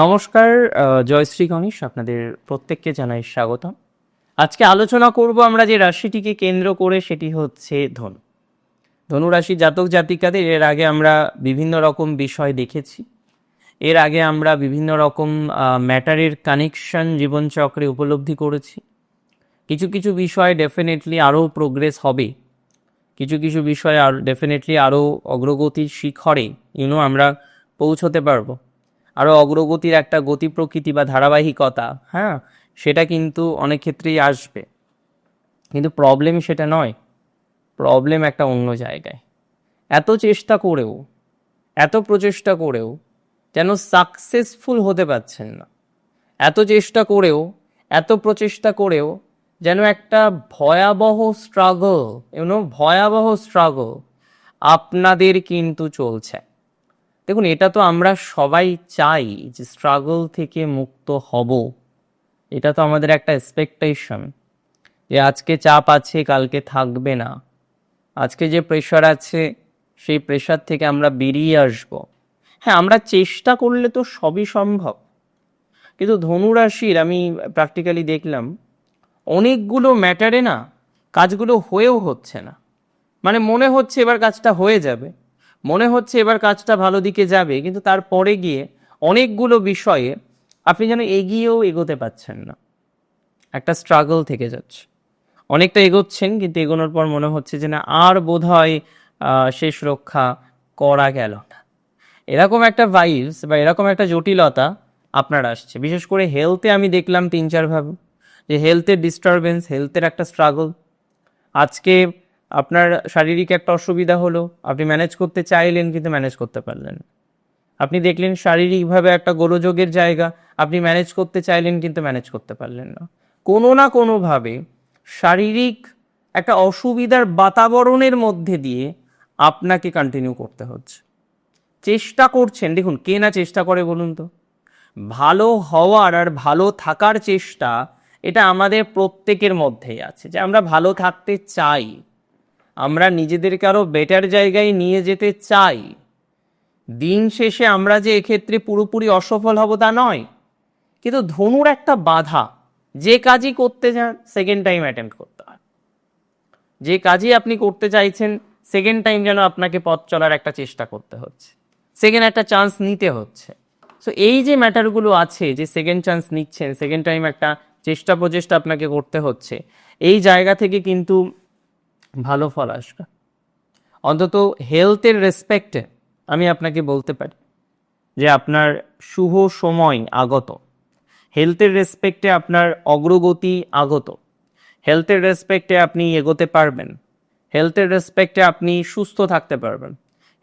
নমস্কার জয়শ্রী গণেশ, আপনাদের প্রত্যেককে জানাই স্বাগতম। আজকে আলোচনা করব আমরা যে রাশিটিকে কেন্দ্র করে, সেটি হচ্ছে ধনু। ধনু রাশি জাতক জাতিকাদের, এর আগে আমরা বিভিন্ন রকম বিষয় দেখেছি। এর আগে আমরা বিভিন্ন রকম ম্যাটারের কানেকশন জীবনচক্রে উপলব্ধি করেছি। কিছু কিছু বিষয় ডেফিনেটলি আরও প্রোগ্রেস হবে। কিছু কিছু বিষয়ে আর ডেফিনেটলি আরও অগ্রগতির শিখরে ইউনো আমরা পৌঁছতে পারব। আরও অগ্রগতির একটা গতি প্রকৃতি বা ধারাবাহিকতা হ্যাঁ সেটা কিন্তু অনেক ক্ষেত্রেই আসবে। কিন্তু প্রবলেম সেটা নয়। প্রবলেম একটা অন্য জায়গায়। এত চেষ্টা করেও, এত প্রচেষ্টা করেও যেন সাকসেসফুল হতে পারছেন না। এত চেষ্টা করেও, এত প্রচেষ্টা করেও যেন একটা ভয়াবহ স্ট্রাগল ইউনো ভয়াবহ স্ট্রাগল আপনাদের কিন্তু চলছে। দেখুন, এটা তো আমরা সবাই চাই যে স্ট্রাগল থেকে মুক্ত হব। এটা তো আমাদের একটা এক্সপেকটেশন যে আজকে চাপ আছে, কালকে থাকবে না। আজকে যে প্রেশার আছে, সেই প্রেশার থেকে আমরা বেরিয়ে আসব। হ্যাঁ আমরা চেষ্টা করলে তো সবই সম্ভব। কিন্তু ধনুরাশির আমি প্র্যাকটিক্যালি দেখলাম, অনেকগুলো ম্যাটারে না, কাজগুলো হয়েও হচ্ছে না। মানে মনে হচ্ছে এবার কাজটা হয়ে যাবে। মনে হচ্ছে এবার কাজটা ভালো দিকে যাবে, কিন্তু তারপরে গিয়ে অনেকগুলো বিষয়ে আপনি যেন এগিয়েও এগোতে পারছেন না। একটা স্ট্রাগল থেকে যাচ্ছে। অনেকটা এগোচ্ছেন, কিন্তু এগোনোর পর মনে হচ্ছে যে না, আর বোধ হয় শেষ রক্ষা করা গেল না। এরকম একটা ভাইবস বা এরকম একটা জটিলতা আপনার আসছে। বিশেষ করে হেলথে আমি দেখলাম তিন চারভাবে যে হেলথের ডিস্টারবেন্স হেলথের একটা স্ট্রাগল আজকে আপনার শারীরিক একটা অসুবিধা হলো, আপনি ম্যানেজ করতে চাইলেন কিন্তু ম্যানেজ করতে পারলেন। আপনি দেখলেন শারীরিকভাবে একটা গোলযোগের জায়গা, আপনি ম্যানেজ করতে চাইলেন কিন্তু ম্যানেজ করতে পারলেন না। কোনো না কোনোভাবে শারীরিক একটা অসুবিধার বাতাবরণের মধ্যে দিয়ে আপনাকে কন্টিনিউ করতে হচ্ছে। চেষ্টা করছেন, দেখুন কে না চেষ্টা করে বলুন তো? ভালো হওয়ার আর ভালো থাকার চেষ্টা, এটা আমাদের প্রত্যেকের মধ্যেই আছে। যে আমরা ভালো থাকতে চাই আমরা নিজেদেরকে আরও বেটার জায়গায় নিয়ে যেতে চাই। দিন শেষে আমরা যে এক্ষেত্রে পুরোপুরি অসফল হব তা নয়, কিন্তু ধনুর একটা বাধা, যে কাজই করতে যান সেকেন্ড টাইম অ্যাটেম্প করতে হয়। যে কাজই আপনি করতে চাইছেন সেকেন্ড টাইম যেন আপনাকে পথ চলার একটা চেষ্টা করতে হচ্ছে। সেকেন্ড একটা চান্স নিতে হচ্ছে। সো এই যে ম্যাটারগুলো আছে, যে সেকেন্ড চান্স নিচ্ছেন সেকেন্ড টাইম একটা চেষ্টা প্রচেষ্টা আপনাকে করতে হচ্ছে, এই জায়গা থেকে কিন্তু ভালো ফল আসবে। অন্তত হেলথের রেসপেক্টে আমি আপনাকে বলতে পারি যে আপনার শুভ সময় আগত। হেলথের রেসপেক্টে আপনার অগ্রগতি আগত। হেলথের রেসপেক্টে আপনি এগোতে পারবেন। হেলথের রেসপেক্টে আপনি সুস্থ থাকতে পারবেন।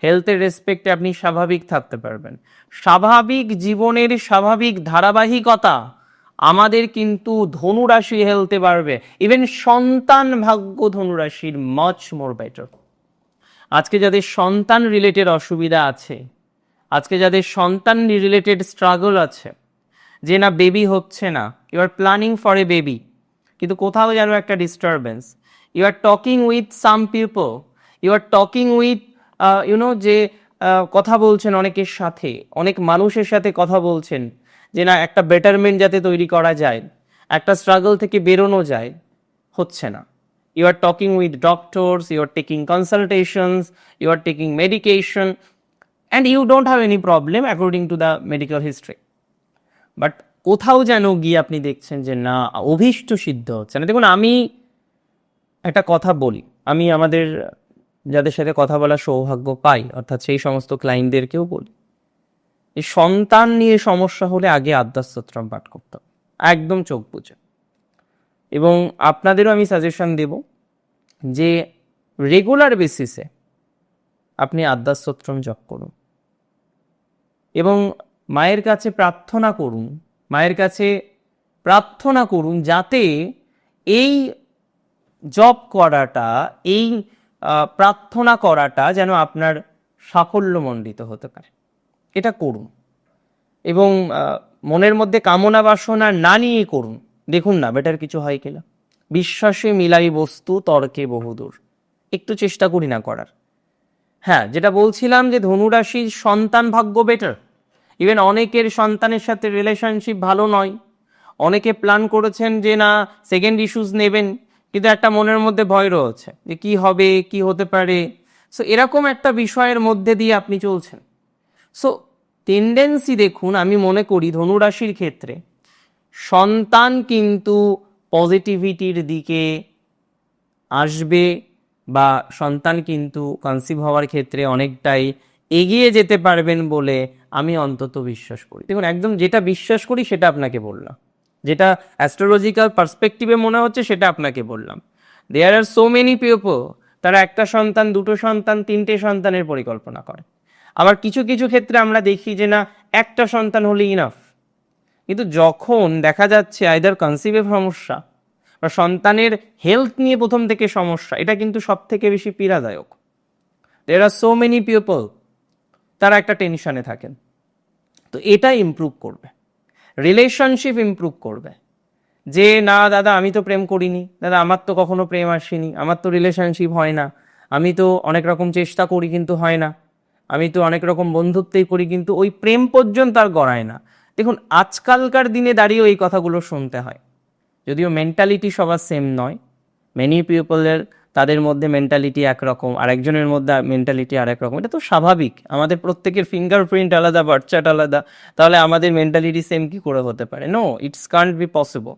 হেলথের রেসপেক্টে আপনি স্বাভাবিক থাকতে পারবেন। স্বাভাবিক জীবনের স্বাভাবিক ধারাবাহিকতা আমাদের কিন্তু ধনুরাশি হেলতে পারবে। ইভেন সন্তান ভাগ্য ধনুরাশির মাচ মোর বেটার আজকে যাদের সন্তান রিলেটেড অসুবিধা আছে, আজকে যাদের সন্তান রিলেটেড স্ট্রাগল আছে, যে না বেবি হচ্ছে না you are planning for a baby কিন্তু কোথাও যেন একটা disturbance you are talking with some people you are talking with you know যে কথা বলছেন অনেকের সাথে, অনেক মানুষের সাথে কথা বলছেন যে না, একটা বেটারমেন্ট যাতে তৈরি করা যায়, একটা স্ট্রাগল থেকে বেরোনো যায়, হচ্ছে না। You are talking with doctors you are taking consultations you are taking medication and you don't have any problem according to the medical history but কোথাও যেন গিয়ে আপনি দেখছেন যে, না, অভীষ্ট সিদ্ধ হচ্ছে না। দেখুন, আমি একটা কথা বলি। আমি আমাদের, যাদের সাথে কথা বলার সৌভাগ্য পাই, অর্থাৎ সেই সমস্ত ক্লায়েন্টদেরকেও বলি। এই সন্তান নিয়ে সমস্যা হলে আগে আদ্যাস্তোত্রম পাঠ করতে একদম চোখ বুঝে এবং আপনাদেরও আমি সাজেশন দেব যে রেগুলার বেসিসে আপনি আদ্যাস্তোত্রম জপ করুন। এবং মায়ের কাছে প্রার্থনা করুন, মায়ের কাছে প্রার্থনা করুন যাতে এই জব করাটা, এই প্রার্থনা করাটা যেন আপনার সাফল্যমণ্ডিত হতে পারে। এটা করুন। এবং মনের মধ্যে কামনা বাসনা না নিয়ে করুন। দেখুন না, বেটার কিছু হয় কিনা বিশ্বাসে মিলাই বস্তু তর্কে বহুদূর। একটু চেষ্টা করি না করার। হ্যাঁ যেটা বলছিলাম যে ধনুরাশির সন্তান ভাগ্য বেটার ইভেন অনেকের সন্তানের সাথে রিলেশনশিপ ভালো নয়। অনেকে প্ল্যান করেছেন যে না সেকেন্ড ইস্যুস নেবেন, কিন্তু একটা মনের মধ্যে ভয় রয়েছে যে কি হবে, কি হতে পারে। সো এরকম একটা বিষয়ের মধ্যে দিয়ে আপনি চলছেন। সো টেন্ডেন্সি দেখুন, আমি মনে করি ধনুরাশির ক্ষেত্রে সন্তান কিন্তু পজিটিভিটির দিকে আসবে বা সন্তান কিন্তু কনসিভ হওয়ার ক্ষেত্রে অনেকটাই এগিয়ে যেতে পারবেন বলে আমি অন্তত বিশ্বাস করি। দেখুন, একদম যেটা বিশ্বাস করি সেটা আপনাকে বললাম। যেটা অ্যাস্ট্রোলজিক্যাল পার্সপেক্টিভে মনে হচ্ছে সেটা আপনাকে বললাম। There are so many people তারা একটা সন্তান, দুটো সন্তান, তিনটে সন্তানের পরিকল্পনা করে। আবার কিছু কিছু ক্ষেত্রে আমরা দেখি যে না, একটা সন্তান হলে ইনাফ কিন্তু যখন দেখা যাচ্ছে আইদার কনসিভে সমস্যা বা সন্তানের হেলথ নিয়ে প্রথম থেকে সমস্যা, এটা কিন্তু সব থেকে বেশি পীড়াদায়ক। There are so many people তারা একটা টেনশনে থাকেন। তো এটা ইমপ্রুভ করবে। রিলেশনশিপ ইমপ্রুভ করবে। যে, না, দাদা, আমি তো প্রেম করিনি। দাদা, আমার তো কখনো প্রেম আসেনি। আমার তো রিলেশনশিপ হয় না। আমি তো অনেক রকম চেষ্টা করি, কিন্তু হয় না। আমি তো অনেক রকম বন্ধুত্বই করি, কিন্তু ওই প্রেম পর্যন্ত আর গড়ায় না। দেখুন, আজকালকার দিনে দাঁড়িয়েও এই কথাগুলো শুনতে হয়। যদিও মেন্টালিটি সবার সেম নয়। মেনি পিপলের তাদের মধ্যে মেন্টালিটি একরকম, আরেকজনের মধ্যে মেন্টালিটি আরেক রকম এটা তো স্বাভাবিক। আমাদের প্রত্যেকের ফিঙ্গারপ্রিন্ট আলাদা বার্চাট আলাদা। তাহলে আমাদের মেন্টালিটি সেম কি করে হতে পারে? No it's can't be possible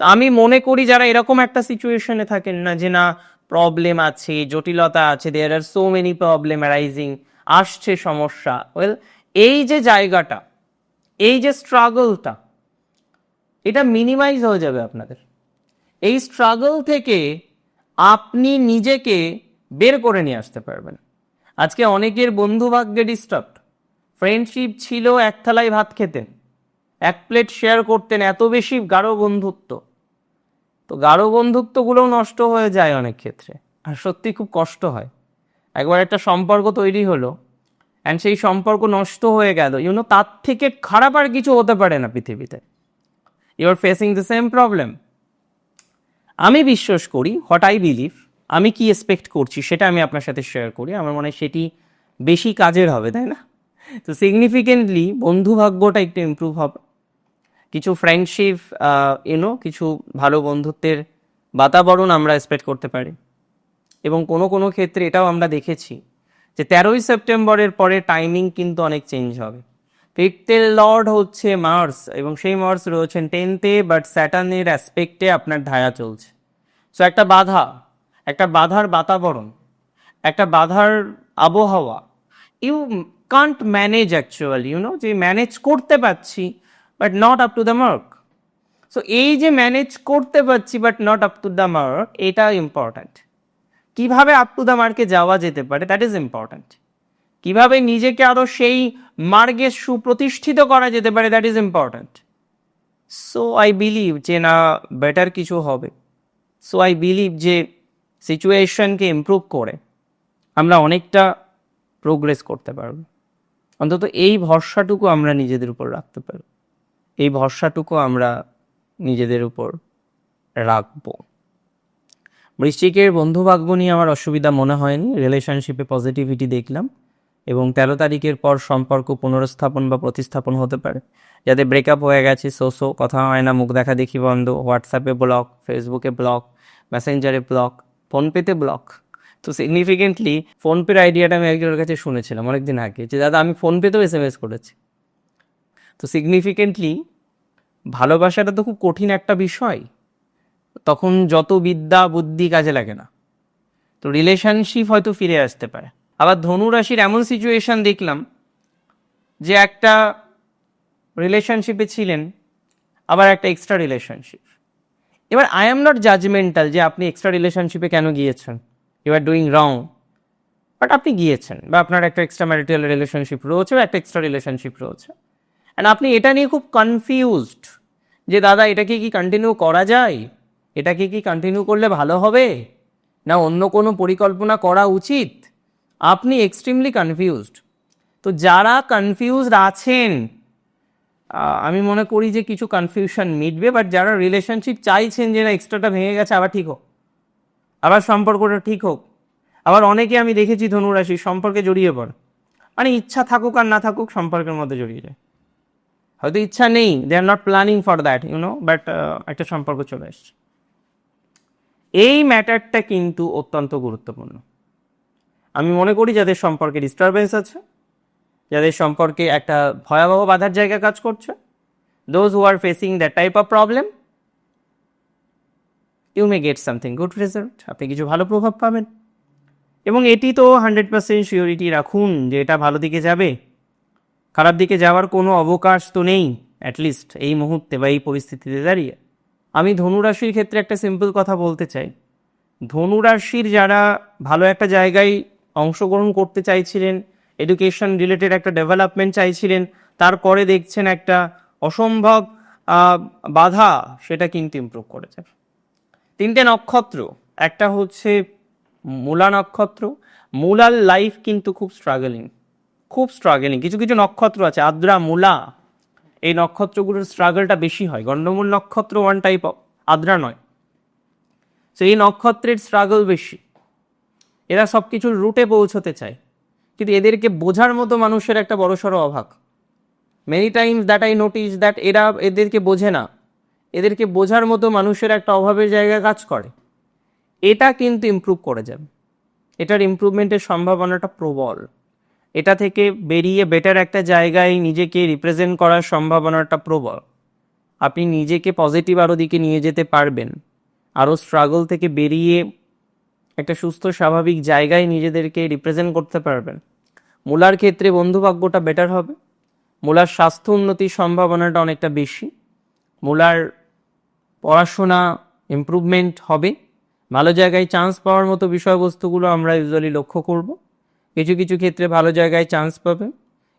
তো আমি মনে করি যারা এরকম একটা সিচুয়েশনে থাকেন না যে, না প্রবলেম আছে, জটিলতা আছে there are so many problem arising আসছে সমস্যা। ওয়েল এই যে জায়গাটা, এই যে স্ট্রাগলটা এটা মিনিমাইজ হয়ে যাবে আপনাদের। এই স্ট্রাগল থেকে আপনি নিজেকে বের করে নিয়ে আসতে পারবেন। আজকে অনেকের বন্ধু ভাগ্যে ফ্রেন্ডশিপ ছিল এক থালায় ভাত খেতেন। এক প্লেট শেয়ার করতেন, এত বেশি গাঢ় বন্ধুত্ব। তো গাঢ় বন্ধুত্বগুলোও নষ্ট হয়ে যায় অনেক ক্ষেত্রে। আর সত্যি খুব কষ্ট হয়। একবার একটা সম্পর্ক তৈরি হলো অ্যান্ড সেই সম্পর্ক নষ্ট হয়ে গেল। ইউনো তার থেকে খারাপ আর কিছু হতে পারে না পৃথিবীতে। You are facing the same problem আমি বিশ্বাস করি হোয়াট আই বিলিভ আমি কি এক্সপেক্ট করছি সেটা আমি আপনার সাথে শেয়ার করি। আমার মনে হয় সেটি বেশি কাজের হবে, তাই না? তো সিগনিফিকেন্টলি বন্ধু ভাগ্যটা একটু ইমপ্রুভ হবে। কিছু ফ্রেন্ডশিপ ইউনো কিছু ভালো বন্ধুত্বের বাতাবরণ আমরা এক্সপেক্ট করতে পারি। এবং কোনো কোনো ক্ষেত্রে এটাও আমরা দেখেছি যে তেরোই সেপ্টেম্বরের পরে টাইমিং কিন্তু অনেক চেঞ্জ হবে। ফিফথের লর্ড হচ্ছে মার্স এবং সেই মার্স রয়েছেন টেনতে বাট স্যাটার্নের অ্যাসপেক্টে আপনার ধায়া চলছে। সো একটা বাধা, একটা বাধার বাতাবরণ, একটা বাধার আবহাওয়া you can't manage actually you know যে ম্যানেজ করতে পারছি but not up to the mark so এই যে ম্যানেজ করতে পারছি but not up to the mark এটা ইম্পর্ট্যান্ট কীভাবে আপ টু দ্য মার্কে যাওয়া যেতে পারে দ্যাট ইজ ইম্পর্ট্যান্ট কীভাবে নিজেকে আরও সেই মার্গে সুপ্রতিষ্ঠিত করা যেতে পারে that is important so I believe যে না বেটার কিছু হবে। সো আই বিলিভ যে সিচুয়েশনকে ইমপ্রুভ করে, আমরা অনেকটা প্রোগ্রেস করতে পারব। অন্তত এই ভরসাটুকু আমরা নিজেদের উপর রাখতে পারব। এই ভরসাটুকু আমরা নিজেদের উপর রাখব। বৃশ্চিকের বন্ধুভাগ্য নিয়ে আমার অসুবিধা মনে হয়নি রিলেশনশিপে পজিটিভিটি দেখলাম এবং তেরো তারিখের পর সম্পর্ক পুনরস্থাপন বা প্রতিস্থাপন হতে পারে। যাদের ব্রেকআপ হয়ে গেছে সো সো কথা হয় না, মুখ দেখা দেখি বন্ধ হোয়াটসঅ্যাপে ব্লক ফেসবুকে ব্লক মেসেঞ্জারে ব্লক ফোনপেতে ব্লক তো সিগনিফিকেন্টলি ফোনপের আইডিয়াটা আমি একজনের কাছে শুনেছিলাম অনেকদিন আগে যে, দাদা, আমি ফোনপেতেও এস এম এস করেছি। তো সিগনিফিকেন্টলি ভালোবাসাটা তো খুব কঠিন একটা বিষয়। তখন যত বিদ্যা বুদ্ধি কাজে লাগে না। তো রিলেশনশিপ হয়তো ফিরে আসতে পারে। আবার ধনুরাশির এমন সিচুয়েশন দেখলাম যে একটা রিলেশনশিপে ছিলেন, আবার একটা এক্সট্রা রিলেশনশিপ এবার আই এম নট জাজমেন্টাল যে আপনি এক্সট্রা রিলেশনশিপে কেন গিয়েছেন। You are doing wrong but আপনি গিয়েছেন বা আপনার একটা এক্সট্রা ম্যারিটাল রিলেশনশিপ রয়েছে বা একটা এক্সট্রা রিলেশনশিপ রয়েছে। অ্যান্ড আপনি এটা নিয়ে খুব কনফিউজড যে দাদা, এটাকে কি কন্টিনিউ করা যায়? এটাকে কি কন্টিনিউ করলে ভালো হবে? না অন্য কোনো পরিকল্পনা করা উচিত? আপনি এক্সট্রিমলি কনফিউজড তো যারা কনফিউজড আছেন আমি মনে করি যে কিছু কনফিউশন মিটবে বাট যারা রিলেশনশিপ চাইছেন যে না এক্সট্রাটা ভেঙে গেছে, আবার ঠিক হোক। আবার সম্পর্কটা ঠিক হোক। আবার অনেকে আমি দেখেছি, ধনুরাশি, সম্পর্কে জড়িয়ে পড়ে। মানে ইচ্ছা থাকুক আর না থাকুক, সম্পর্কের মধ্যে জড়িয়ে যায়। হয়তো ইচ্ছা নেই they are not planning for that you know but একটা সম্পর্ক চলে এসছে। এই ম্যাটারটা কিন্তু অত্যন্ত গুরুত্বপূর্ণ। আমি মনে করি যাদের সম্পর্কে ডিস্টারবেন্স আছে, যাদের সম্পর্কে একটা ভয়াবহ বাধার জায়গা কাজ করছে those who are facing that type of problem you may get something good result আপনি কিছু ভালো প্রভাব পাবেন। এবং এটি তো হান্ড্রেড পার্সেন্ট শিওরিটি রাখুন যে এটা ভালো দিকে যাবে। খারাপ দিকে যাওয়ার কোনো অবকাশ তো নেই অ্যাটলিস্ট এই মুহূর্তে বা এই পরিস্থিতিতে দাঁড়িয়ে। আমি ধনুরাশির ক্ষেত্রে একটা সিম্পল কথা বলতে চাই। ধনুরাশির যারা ভালো একটা জায়গায় অংশগ্রহণ করতে চাইছিলেন এডুকেশন রিলেটেড একটা ডেভেলপমেন্ট চাইছিলেন তারপরে দেখছেন একটা অসম্ভব বাধা, সেটা কিন্তু ইমপ্রুভ করেছে। তিনটে নক্ষত্র, একটা হচ্ছে মূলা নক্ষত্র, মূলার লাইফ কিন্তু খুব স্ট্রাগলিং খুব স্ট্রাগলিং কিছু কিছু নক্ষত্র আছে, আদ্রা মূলা এই নক্ষত্রগুলোর স্ট্রাগলটা বেশি হয়। গণ্ডমূল নক্ষত্র ওয়ান টাইপ অফ আদ্রা নয়। তো এই নক্ষত্রের স্ট্রাগল বেশি। এরা সব কিছুর রুটে পৌঁছতে চায়। কিন্তু এদেরকে বোঝার মতো মানুষের একটা বড়সড় অভাব। Many times that I notice that এরা এদেরকে বোঝে না। এদেরকে বোঝার মতো মানুষের একটা অভাবের জায়গায় কাজ করে। এটা কিন্তু ইমপ্রুভ করে যাবে। এটার ইমপ্রুভমেন্টের সম্ভাবনাটা প্রবল। এটা থেকে বেরিয়ে বেটার একটা জায়গায় নিজেকে রিপ্রেজেন্ট করার সম্ভাবনাটা প্রবল। আপনি নিজেকে পজিটিভ আরও দিকে নিয়ে যেতে পারবেন। আরও স্ট্রাগল থেকে বেরিয়ে একটা সুস্থ, স্বাভাবিক জায়গায় নিজেদেরকে রিপ্রেজেন্ট করতে পারবেন। মূলার ক্ষেত্রে বন্ধুভাগ্যটা বেটার হবে। মূলার স্বাস্থ্য উন্নতির সম্ভাবনাটা অনেকটা বেশি। মূলার পড়াশোনা ইমপ্রুভমেন্ট হবে। ভালো জায়গায় চান্স পাওয়ার মতো বিষয়বস্তুগুলো আমরা ইউজুয়ালি লক্ষ্য করব। কিছু কিছু ক্ষেত্রে ভালো জায়গায় চান্স পাবে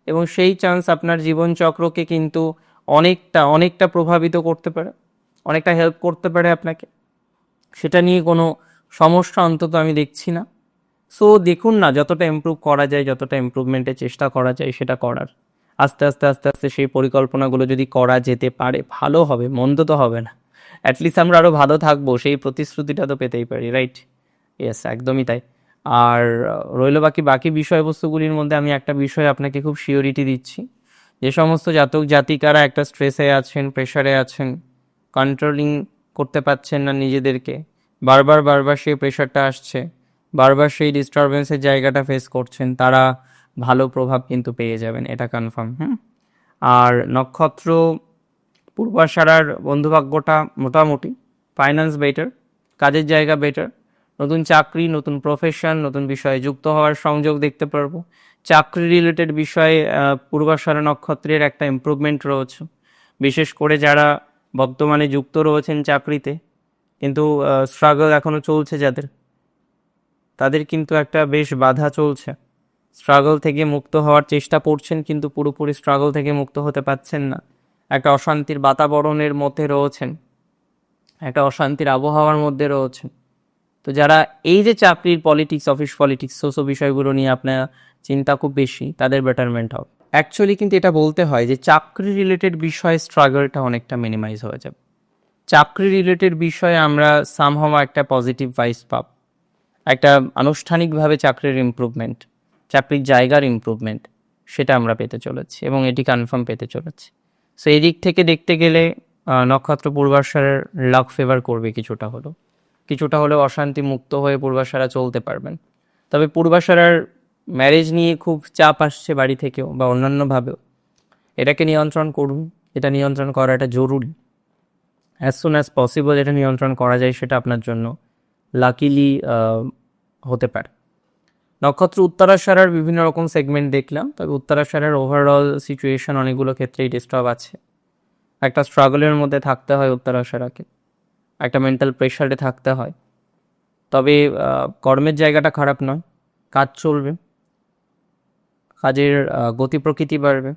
এবং সেই চান্স আপনার জীবনচক্রকে কিন্তু অনেকটা অনেকটা প্রভাবিত করতে পারে, অনেকটা হেল্প করতে পারে আপনাকে। সেটা নিয়ে কোনো সমস্যা অন্তত আমি দেখছি না। সো দেখুন না যতটা ইমপ্রুভ করা যায়, যতটা ইম্প্রুভমেন্টের চেষ্টা করা যায় সেটা করার। আস্তে আস্তে আস্তে আস্তে সেই পরিকল্পনাগুলো যদি করা যেতে পারে, ভালো হবে, মন্দ তো হবে না। অ্যাটলিস্ট আমরা আরও ভালো থাকব, সেই প্রতিশ্রুতিটা তো পেতেই পারি রাইট ইয়েস একদমই তাই। আর রইল বাকি বাকি বিষয়বস্তুগুলির মধ্যে আমি একটা বিষয় আপনাকে খুব শিওরিটি দিচ্ছি। যে সমস্ত জাতক জাতিকারা একটা স্ট্রেসে আছেন, প্রেশারে আছেন, কন্ট্রোলিং করতে পারছেন না নিজেদেরকে, বারবার বারবার সেই প্রেশারটা আসছে, বারবার সেই ডিস্টারবেন্সের জায়গাটা ফেস করছেন, তারা ভালো প্রভাব কিন্তু পেয়ে যাবেন, এটা কনফার্ম হুম? আর নক্ষত্র পূর্বাশারার বন্ধুভাগ্যটা মোটামুটি ফাইন্যান্স বেটার কাজের জায়গা বেটার নতুন চাকরি নতুন প্রফেশন নতুন বিষয়ে যুক্ত হওয়ার সংযোগ দেখতে পারব। চাকরি রিলেটেড বিষয়ে আহ, পূর্বাশারা নক্ষত্রের একটা ইমপ্রুভমেন্ট রয়েছে। বিশেষ করে যারা বর্তমানে যুক্ত রয়েছেন চাকরিতে কিন্তু স্ট্রাগল এখনও চলছে যাদের তাদের কিন্তু একটা বেশ বাধা চলছে। স্ট্রাগল থেকে মুক্ত হওয়ার চেষ্টা করছেন কিন্তু পুরোপুরি স্ট্রাগল থেকে মুক্ত হতে পারছেন না। একটা অশান্তির বাতাবরণের মধ্যে রয়েছেন। একটা অশান্তির আবহাওয়ার মধ্যে রয়েছেন। তো যারা এই যে চাকরির পলিটিক্স অফিস পলিটিক্স সোসো বিষয়গুলো নিয়ে আপনার চিন্তা খুব বেশি, তাদের বেটারমেন্ট হবে। অ্যাকচুয়ালি কিন্তু এটা বলতে হয় যে চাকরি রিলেটেড বিষয়ে স্ট্রাগলটা অনেকটা মিনিমাইজ হয়ে যাবে। চাকরি রিলেটেড বিষয়ে আমরা সামহাও একটা পজিটিভ ভাইস পাব। একটা আনুষ্ঠানিকভাবে চাকরির ইমপ্রুভমেন্ট চাকরির জায়গার ইমপ্রুভমেন্ট সেটা আমরা পেতে চলেছি এবং এটি কনফার্ম পেতে চলেছি। সো এই দিক থেকে দেখতে গেলে নক্ষত্র পূর্বাশারের লাক ফেভার করবে কিছুটা হলো কিছুটা হলেও অশান্তি মুক্ত হয়ে পূর্বাশারা চলতে পারবেন। তবে পূর্বাশারার ম্যারেজ নিয়ে খুব চাপ আসছে বাড়ি থেকেও বা অন্যান্যভাবেও। এটাকে নিয়ন্ত্রণ করুন, এটা নিয়ন্ত্রণ করাটা জরুরি। অ্যাজ সুন অ্যাজ পসিবল এটা নিয়ন্ত্রণ করা যায় সেটা আপনার জন্য লাকিলি হতে পারে। নক্ষত্র উত্তরাশারার বিভিন্ন রকম সেগমেন্ট দেখলাম, তবে উত্তরাশারার ওভারঅল সিচুয়েশন অনেকগুলো ক্ষেত্রেই ডিস্টার্ব আছে। একটা স্ট্রাগলের মধ্যে থাকতে হয় উত্তরাশারাকে। একটা মেন্টাল প্রেশারে থাকতে হয়। তবে কর্মের জায়গাটা খারাপ নয়। কাজ চলবে। কাজের গতি প্রকৃতি বাড়বে।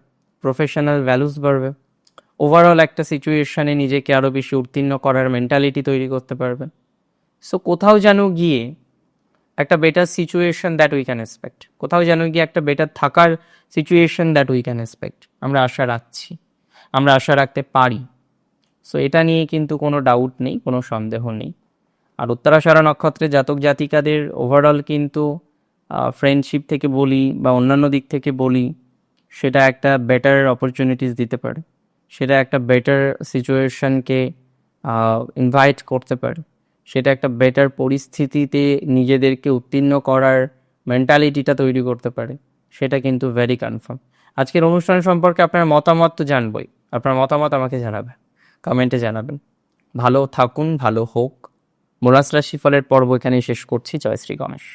প্রফেশনাল ভ্যালুস বাড়বে। ওভারঅল একটা সিচুয়েশানে নিজেকে আরও বেশি উত্তীর্ণ করার মেন্টালিটি তৈরি করতে পারবেন সো কোথাও যেন গিয়ে একটা better situation that we can expect কোথাও যেন গিয়ে একটা বেটার থাকার situation that we can expect আমরা আশা রাখছি। আমরা আশা রাখতে পারি। সো এটা নিয়ে কিন্তু কোনো ডাউট নেই, কোনো সন্দেহ নেই। আর উত্তরাশারা নক্ষত্রের জাতক জাতিকাদের ওভারঅল কিন্তু ফ্রেন্ডশিপ থেকে বলি বা অন্যান্য দিক থেকে বলি, সেটা একটা বেটার অপরচুনিটিস দিতে পারে। সেটা একটা বেটার সিচুয়েশনকে ইনভাইট করতে পারে। সেটা একটা বেটার পরিস্থিতিতে নিজেদেরকে উত্তীর্ণ করার মেন্টালিটিটা তৈরি করতে পারে। সেটা কিন্তু ভেরি কনফার্ম আজকের অনুষ্ঠান সম্পর্কে আপনার মতামত তো জানবই। আপনার মতামত আমাকে জানাবেন। কমেন্টে জানাবেন। ভালো থাকুন, ভালো হোক। মোরাস রাশিফলের পর্ব এখানেই শেষ করছি। জয় শ্রী গণেশ।